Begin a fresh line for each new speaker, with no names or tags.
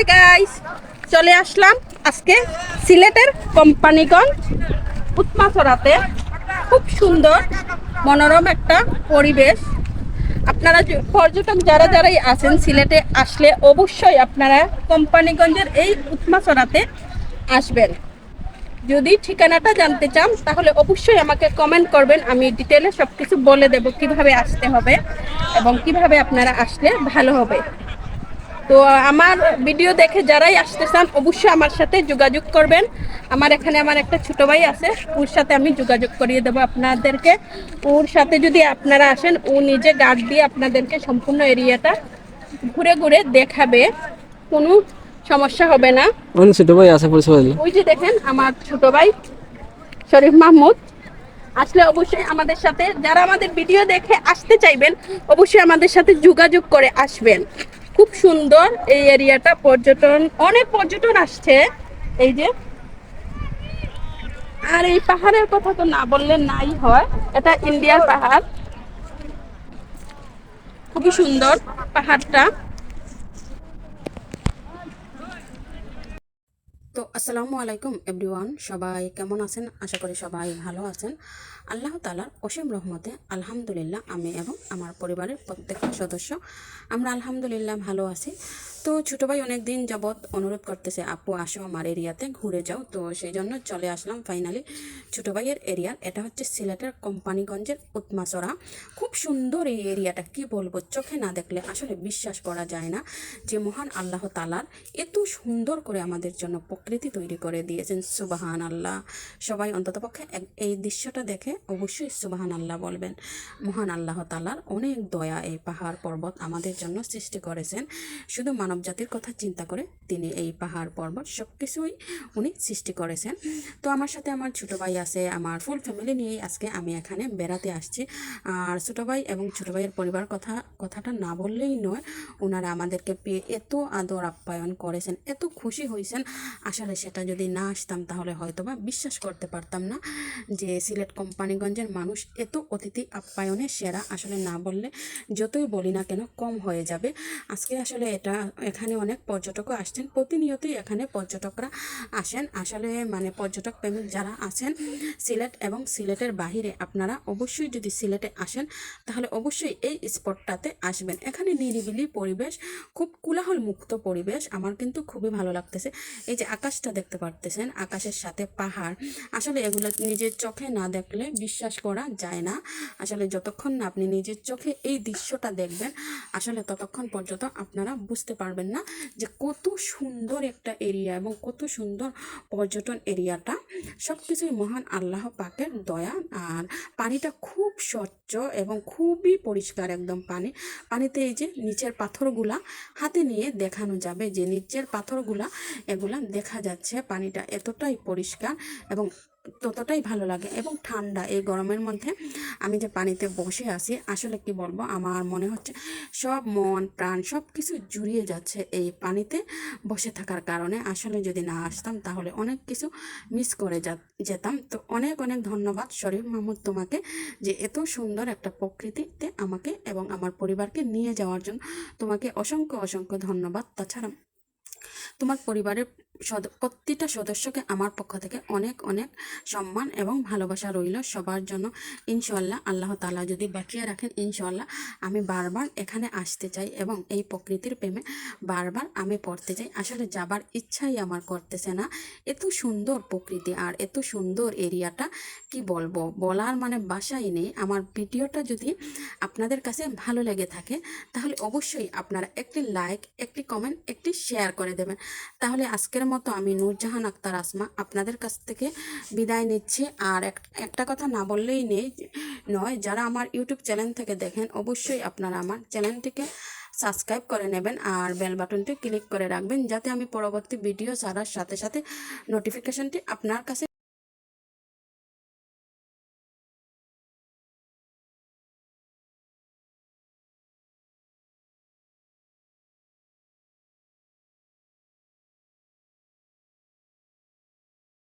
Hi guys, চলে আসলাম আজকে সিলেটের কোম্পানিগঞ্জ উৎমাচড়াতে খুব সুন্দর, মনোরম একটা পরিবেশ। আপনারা পর্যটক যারা যারাই আছেন সিলেটে আসলে অবশ্যই আপনারা কোম্পানিগঞ্জের এই উৎমাচড়াতে আসবেন। যদি ঠিকানাটা জানতে চান, তাহলে অবশ্যই আমাকে কমেন্ট করবেন। আমি ডিটেলে সব কিছু বলে দেব কীভাবে আসতে হবে এবং কীভাবে আপনারা আসলে ভালো হবে। তো আমার ভিডিও দেখে যারাই আসতে চান অবশ্যই আমার সাথে যোগাযোগ করবেন। আমার এখানে আমার একটা ছোট ভাই আছে ওর সাথে আমি যোগাযোগ করিয়ে দেবো আপনাদেরকে। ওর সাথে যদি আপনারা আসেন ও নিজে গার্ড দিয়ে আপনাদেরকে সম্পূর্ণ এরিয়াটা ঘুরে ঘুরে দেখাবে। কোনো সমস্যা হবে না।
ছোট ভাই আছে
ওই যে দেখেন আমার ছোট ভাই শরীফ মাহমুদ। আসলে অবশ্যই আমাদের সাথে যারা আমাদের ভিডিও দেখে আসতে চাইবেন অবশ্যই আমাদের সাথে যোগাযোগ করে আসবেন। খুব সুন্দর এই এরিয়াটা পর্যটন, অনেক পর্যটন আসছে। এই যে। আর এই পাহাড়ের কথা তো না বললে নাই হয়। এটা ইন্ডিয়ার পাহাড়। খুবই সুন্দর পাহাড়টা।
তো আসসালামু আলাইকুম, এভরিওয়ান। সবাই কেমন আছেন? আশা করি সবাই ভালো আছেন। আল্লাহ তালার অসীম রহমতে আলহামদুলিল্লাহ আমি এবং আমার পরিবারের প্রত্যেকটা সদস্য আমরা আলহামদুলিল্লাহ ভালো আছি। তো ছোটো ভাই অনেক দিন যাবৎ অনুরোধ করতেছে, আপু, আসো আমার এরিয়াতে ঘুরে যাও। তো সেই জন্য চলে আসলাম ফাইনালি ছোটো ভাইয়ের এরিয়ার। এটা হচ্ছে সিলেটের কোম্পানিগঞ্জের উৎমাচড়া খুব সুন্দর এই এরিয়াটা, কি বলব? চোখে না দেখলে আসলে বিশ্বাস করা যায় না যে মহান আল্লাহ তালার এত সুন্দর করে আমাদের জন্য প্রকৃতি তৈরি করে দিয়েছেন সুবাহান আল্লাহ সবাই অন্ততপক্ষে এই দৃশ্যটা দেখে অবশ্যই সুবাহান আল্লাহ বলবেন। মহান আল্লাহ তালার অনেক দয়া এই পাহাড় পর্বত আমাদের জন্য সৃষ্টি করেছেন। শুধু মানব জাতির কথা চিন্তা করে তিনি এই পাহাড় পর্বত সব কিছুই উনি সৃষ্টি করেছেন। তো আমার সাথে আমার ছোটো ভাই আছে, আমার ফুল ফ্যামিলি নিয়েই আজকে আমি এখানে বেড়াতে আসছি। আর ছোটো ভাই এবং ছোটো ভাইয়ের পরিবার কথা, কথাটা না বললেই নয় ওনারা আমাদেরকে পেয়ে এত আদর আপ্যায়ন করেছেন, এত খুশি হয়েছেন। আসলে সেটা যদি না আসতাম তাহলে হয়তো বা বিশ্বাস করতে পারতাম না যে সিলেট কোম্পানিগঞ্জের মানুষ এত অতিথি আপ্যায়নে সেরা। আসলে না বললে যতই বলি না কেন কম হয়ে যাবে। আজকে আসলে এটা, এখানে অনেক পর্যটকও আসছেন, প্রতিনিয়তই এখানে পর্যটকরা আসেন। আসলে মানে পর্যটক প্রেমিক যারা আছেন সিলেট এবং সিলেটের বাহিরে, আপনারা অবশ্যই যদি সিলেটে আসেন তাহলে অবশ্যই এই স্পটটাতে আসবেন। এখানে নিরিবিলি পরিবেশ, খুব কোলাহল মুক্ত পরিবেশ, আমার কিন্তু খুবই ভালো লাগতেছে। এই যে আকাশটা দেখতে পারতেছেন, আকাশের সাথে পাহাড়। আসলে এগুলো নিজের চোখে না দেখলে বিশ্বাস করা যায় না। আসলে যতক্ষণ না আপনি নিজের চোখে এই দৃশ্যটা দেখবেন, আসলে ততক্ষণ পর্যন্ত আপনারা বুঝতে পারবেন না যে কত সুন্দর একটা এরিয়া এবং কত সুন্দর পর্যটন এরিয়াটা। সব কিছুই মহান আল্লাহ পাকের দয়া। আর পানিটা খুব স্বচ্ছ এবং খুবই পরিষ্কার একদম পানি। পানিতে এই যে নিচের পাথরগুলা হাতে নিয়ে দেখানো যাবে যে নিচের পাথরগুলা, এগুলা দেখা যাচ্ছে পানিটা এতটাই পরিষ্কার এবং ততটাই ভালো লাগে এবং ঠান্ডা এই গরমের মধ্যে আমি যে পানিতে বসে আছি, আসলে কি বলব, আমার মনে হচ্ছে সব মন, প্রাণ সব কিছু জুড়িয়ে যাচ্ছে এই পানিতে বসে থাকার কারণে। আসলে যদি না আসতাম তাহলে অনেক কিছু মিস করে যেতাম। তো অনেক অনেক ধন্যবাদ শরীফ মাহমুদ তোমাকে যে এত সুন্দর একটা প্রকৃতিতে আমাকে এবং আমার পরিবারকে নিয়ে যাওয়ার জন্য তোমাকে অসংখ্য অসংখ্য ধন্যবাদ। তাছাড়া তোমার পরিবারের সদ- প্রতিটা সদস্যকে আমার পক্ষ থেকে অনেক অনেক সম্মান এবং ভালোবাসা রইল সবার জন্য। ইনশাল্লাহ আল্লাহ তালা যদি বাঁচিয়ে রাখেন ইনশাল্লাহ আমি বারবার এখানে আসতে চাই এবং এই প্রকৃতির প্রেমে বারবার আমি পড়তে চাই। আসলে যাবার ইচ্ছাই আমার করতেছে না। এত সুন্দর প্রকৃতি আর এত সুন্দর এরিয়াটা, কি বলব? বলার মানে বাসাই নেই। আমার ভিডিওটা যদি আপনাদের কাছে ভালো লেগে থাকে, তাহলে অবশ্যই আপনারা একটি লাইক একটি কমেন্ট একটি শেয়ার করে দেবেন। তাহলে আজকের মতো আমি নূরজাহান আক্তার আসমা আপনাদের কাছ থেকে বিদায় নিচ্ছি। আর একটা কথা না বললেই নেই, নয়, যারা আমার ইউটিউব চ্যানেল থেকে দেখেন অবশ্যই আপনারা আমার চ্যানেলটিকে সাবস্ক্রাইব করে নেবেন আর বেল বাটনটি ক্লিক করে রাখবেন, যাতে আমি পরবর্তী ভিডিও ছাড়ার সাথে সাথে নোটিফিকেশনটি আপনার কাছে